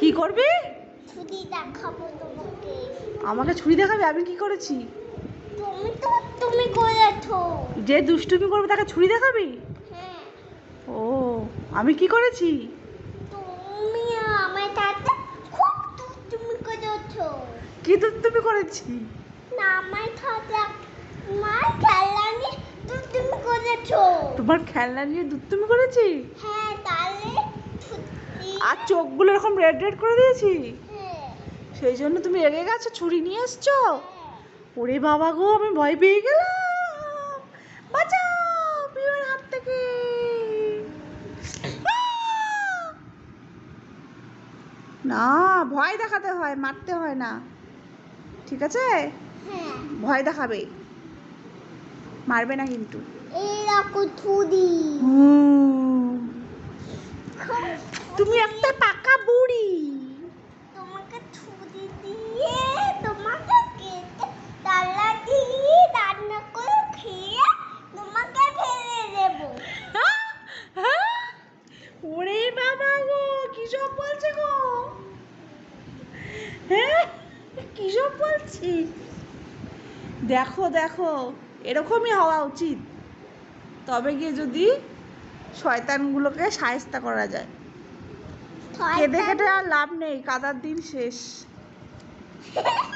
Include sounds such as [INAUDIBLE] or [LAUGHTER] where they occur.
কি করবি? আমাকে ছুরি দেখাবি? আমি কি করেছি? যে দুষ্টুমি করবে তাকে ছুরি দেখাবি? ও আমি কি করেছি? কি দুষ্টুমি করেছি? তোমার খেলনা নিয়ে দুষ্টুমি করেছি। হ্যাঁ আর চোখগুলো এরকম রেড রেড করে দিয়েছি? হ্যাঁ। সেই জন্য তুমি রেগে গেছো ছুরি নিয়ে এসছো। ওরে বাবা গো আমি ভয় পেয়ে গেলাম। বাঁচাও হাত থেকে। না ভয় দেখাতে হয় মারতে হয় না। ঠিক আছে? হ্যাঁ। ভয় দেখাবে। মারবে না কিন্তু। এই রাখো ছুরি তুমি একটা পাকা বুড়ি। তোমাকে ছুরি দিয়ে তোমাকে কেটে তালা দিয়ে রান্না করে খেয়ে তোমাকে ফেলে দেবো। হ্যাঁ? হ্যাঁ? ওরে বাবা গো কি সব বলছে গো? হ্যাঁ কি সব বলছি? দেখো দেখো এরকমই হওয়া উচিত। তবে গিয়ে যদি শয়তানগুলোকে সায়স্তা করা যায়। কেঁদে কেটে আর লাভ নেই কাদার দিন শেষ। [LAUGHS]